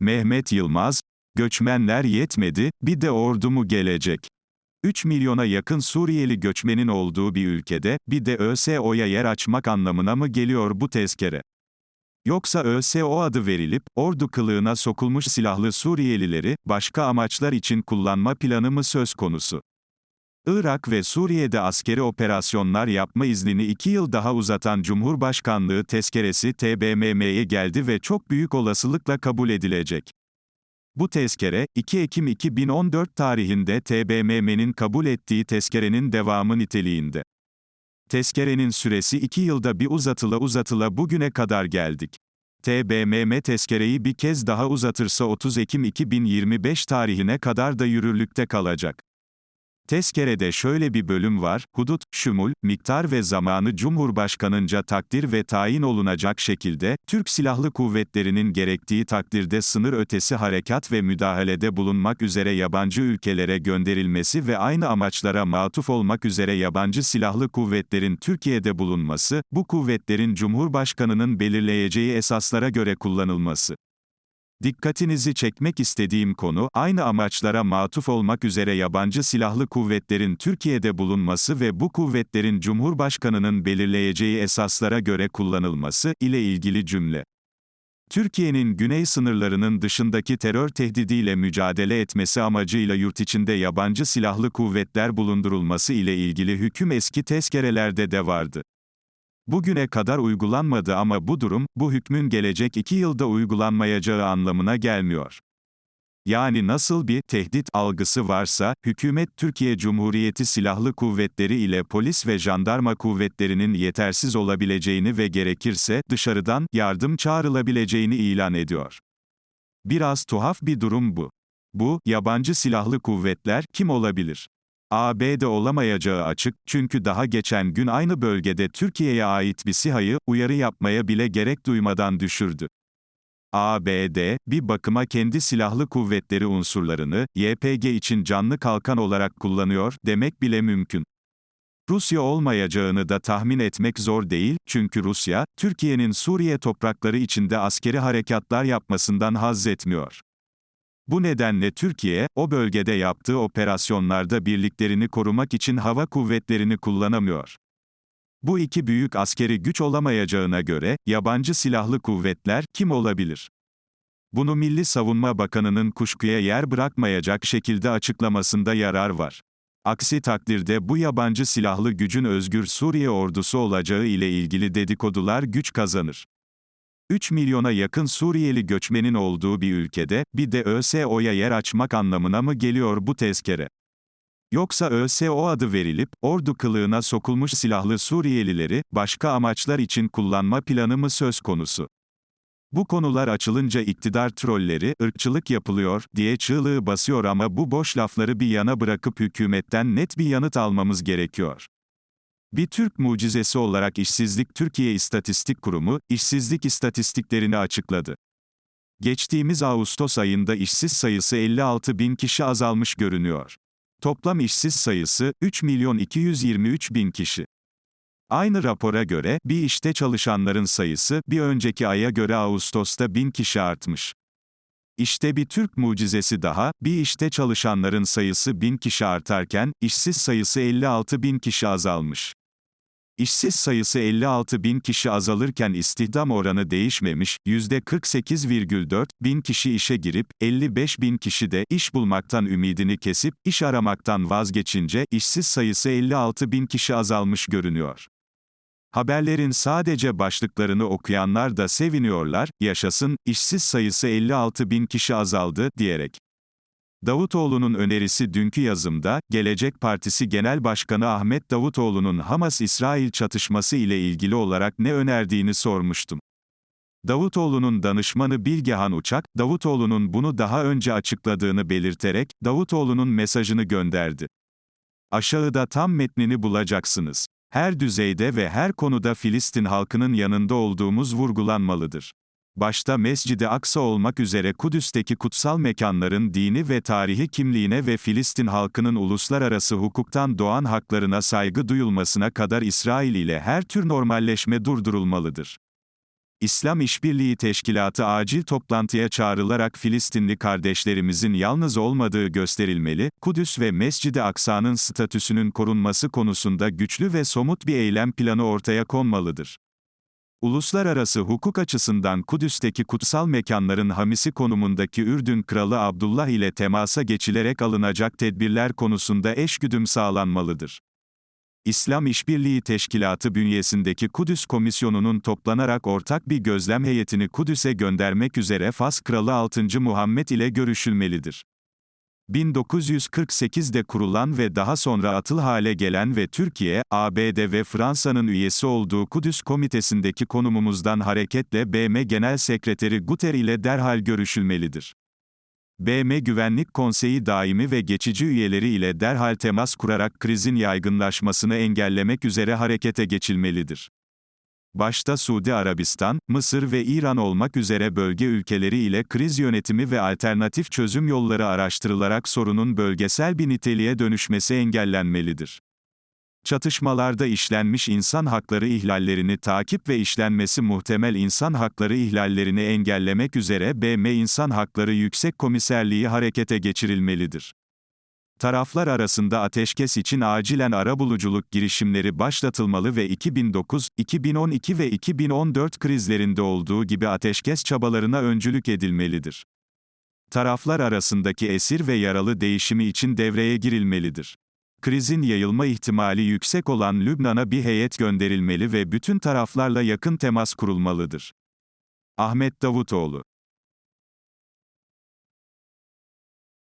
Mehmet Yılmaz, göçmenler yetmedi, bir de ordu mu gelecek? 3 milyona yakın Suriyeli göçmenin olduğu bir ülkede, bir de ÖSO'ya yer açmak anlamına mı geliyor bu tezkere? Yoksa ÖSO adı verilip, ordu kılığına sokulmuş silahlı Suriyelileri, başka amaçlar için kullanma planı mı söz konusu? Irak ve Suriye'de askeri operasyonlar yapma iznini iki yıl daha uzatan Cumhurbaşkanlığı tezkeresi TBMM'ye geldi ve çok büyük olasılıkla kabul edilecek. Bu tezkere, 2 Ekim 2014 tarihinde TBMM'nin kabul ettiği tezkerenin devamı niteliğinde. Tezkerenin süresi 2 yılda bir uzatıla uzatıla bugüne kadar geldik. TBMM tezkereyi bir kez daha uzatırsa 30 Ekim 2025 tarihine kadar da yürürlükte kalacak. Tezkerede şöyle bir bölüm var, hudut, şumul, miktar ve zamanı Cumhurbaşkanınca takdir ve tayin olunacak şekilde, Türk Silahlı Kuvvetleri'nin gerektiği takdirde sınır ötesi harekat ve müdahalede bulunmak üzere yabancı ülkelere gönderilmesi ve aynı amaçlara matuf olmak üzere yabancı silahlı kuvvetlerin Türkiye'de bulunması, bu kuvvetlerin Cumhurbaşkanının belirleyeceği esaslara göre kullanılması. Dikkatinizi çekmek istediğim konu, aynı amaçlara matuf olmak üzere yabancı silahlı kuvvetlerin Türkiye'de bulunması ve bu kuvvetlerin Cumhurbaşkanının belirleyeceği esaslara göre kullanılması ile ilgili cümle. Türkiye'nin güney sınırlarının dışındaki terör tehdidiyle mücadele etmesi amacıyla yurt içinde yabancı silahlı kuvvetler bulundurulması ile ilgili hüküm eski tezkerelerde de vardı. Bugüne kadar uygulanmadı ama bu durum, bu hükmün gelecek iki yılda uygulanmayacağı anlamına gelmiyor. Yani nasıl bir tehdit algısı varsa, hükümet Türkiye Cumhuriyeti Silahlı Kuvvetleri ile polis ve jandarma kuvvetlerinin yetersiz olabileceğini ve gerekirse dışarıdan yardım çağrılabileceğini ilan ediyor. Biraz tuhaf bir durum bu. Bu yabancı silahlı kuvvetler kim olabilir? ABD olamayacağı açık, çünkü daha geçen gün aynı bölgede Türkiye'ye ait bir SİHA'yı, uyarı yapmaya bile gerek duymadan düşürdü. ABD, bir bakıma kendi silahlı kuvvetleri unsurlarını, YPG için canlı kalkan olarak kullanıyor, demek bile mümkün. Rusya olmayacağını da tahmin etmek zor değil, çünkü Rusya, Türkiye'nin Suriye toprakları içinde askeri harekatlar yapmasından haz etmiyor. Bu nedenle Türkiye, o bölgede yaptığı operasyonlarda birliklerini korumak için hava kuvvetlerini kullanamıyor. Bu iki büyük askeri güç olamayacağına göre, yabancı silahlı kuvvetler kim olabilir? Bunu Milli Savunma Bakanı'nın kuşkuya yer bırakmayacak şekilde açıklamasında yarar var. Aksi takdirde bu yabancı silahlı gücün Özgür Suriye ordusu olacağı ile ilgili dedikodular güç kazanır. 3 milyona yakın Suriyeli göçmenin olduğu bir ülkede, bir de ÖSO'ya yer açmak anlamına mı geliyor bu tezkere? Yoksa ÖSO adı verilip, ordu kılığına sokulmuş silahlı Suriyelileri, başka amaçlar için kullanma planı mı söz konusu? Bu konular açılınca iktidar trolleri, ırkçılık yapılıyor, diye çığlığı basıyor ama bu boş lafları bir yana bırakıp hükümetten net bir yanıt almamız gerekiyor. Bir Türk mucizesi olarak İşsizlik Türkiye İstatistik Kurumu, işsizlik istatistiklerini açıkladı. Geçtiğimiz Ağustos ayında işsiz sayısı 56 bin kişi azalmış görünüyor. Toplam işsiz sayısı, 3 milyon 223 bin kişi. Aynı rapora göre, bir işte çalışanların sayısı, bir önceki aya göre Ağustos'ta bin kişi artmış. İşte bir Türk mucizesi daha, bir işte çalışanların sayısı bin kişi artarken, işsiz sayısı 56 bin kişi azalmış. İşsiz sayısı 56 bin kişi azalırken istihdam oranı değişmemiş, %48,4 bin kişi işe girip, 55 bin kişi de iş bulmaktan ümidini kesip, iş aramaktan vazgeçince, işsiz sayısı 56 bin kişi azalmış görünüyor. Haberlerin sadece başlıklarını okuyanlar da seviniyorlar, yaşasın, işsiz sayısı 56 bin kişi azaldı, diyerek. Davutoğlu'nun önerisi dünkü yazımda, Gelecek Partisi Genel Başkanı Ahmet Davutoğlu'nun Hamas-İsrail çatışması ile ilgili olarak ne önerdiğini sormuştum. Davutoğlu'nun danışmanı Bilgehan Uçak, Davutoğlu'nun bunu daha önce açıkladığını belirterek, Davutoğlu'nun mesajını gönderdi. Aşağıda tam metnini bulacaksınız. Her düzeyde ve her konuda Filistin halkının yanında olduğumuz vurgulanmalıdır başta Mescid-i Aksa olmak üzere Kudüs'teki kutsal mekanların dini ve tarihi kimliğine ve Filistin halkının uluslararası hukuktan doğan haklarına saygı duyulmasına kadar İsrail ile her tür normalleşme durdurulmalıdır. İslam İşbirliği Teşkilatı acil toplantıya çağrılarak Filistinli kardeşlerimizin yalnız olmadığı gösterilmeli, Kudüs ve Mescid-i Aksa'nın statüsünün korunması konusunda güçlü ve somut bir eylem planı ortaya konmalıdır. Uluslararası hukuk açısından Kudüs'teki kutsal mekanların hamisi konumundaki Ürdün Kralı Abdullah ile temasa geçilerek alınacak tedbirler konusunda eşgüdüm sağlanmalıdır. İslam İşbirliği Teşkilatı bünyesindeki Kudüs Komisyonu'nun toplanarak ortak bir gözlem heyetini Kudüs'e göndermek üzere Fas Kralı 6. Muhammed ile görüşülmelidir. 1948'de kurulan ve daha sonra atıl hale gelen ve Türkiye, ABD ve Fransa'nın üyesi olduğu Kudüs Komitesi'ndeki konumumuzdan hareketle BM Genel Sekreteri Guter ile derhal görüşülmelidir. BM Güvenlik Konseyi daimi ve geçici üyeleri ile derhal temas kurarak krizin yaygınlaşmasını engellemek üzere harekete geçilmelidir. Başta Suudi Arabistan, Mısır ve İran olmak üzere bölge ülkeleri ile kriz yönetimi ve alternatif çözüm yolları araştırılarak sorunun bölgesel bir niteliğe dönüşmesi engellenmelidir. Çatışmalarda işlenmiş insan hakları ihlallerini takip ve işlenmesi muhtemel insan hakları ihlallerini engellemek üzere BM İnsan Hakları Yüksek Komiserliği harekete geçirilmelidir. Taraflar arasında ateşkes için acilen arabuluculuk girişimleri başlatılmalı ve 2009, 2012 ve 2014 krizlerinde olduğu gibi ateşkes çabalarına öncülük edilmelidir. Taraflar arasındaki esir ve yaralı değişimi için devreye girilmelidir. Krizin yayılma ihtimali yüksek olan Lübnan'a bir heyet gönderilmeli ve bütün taraflarla yakın temas kurulmalıdır. Ahmet Davutoğlu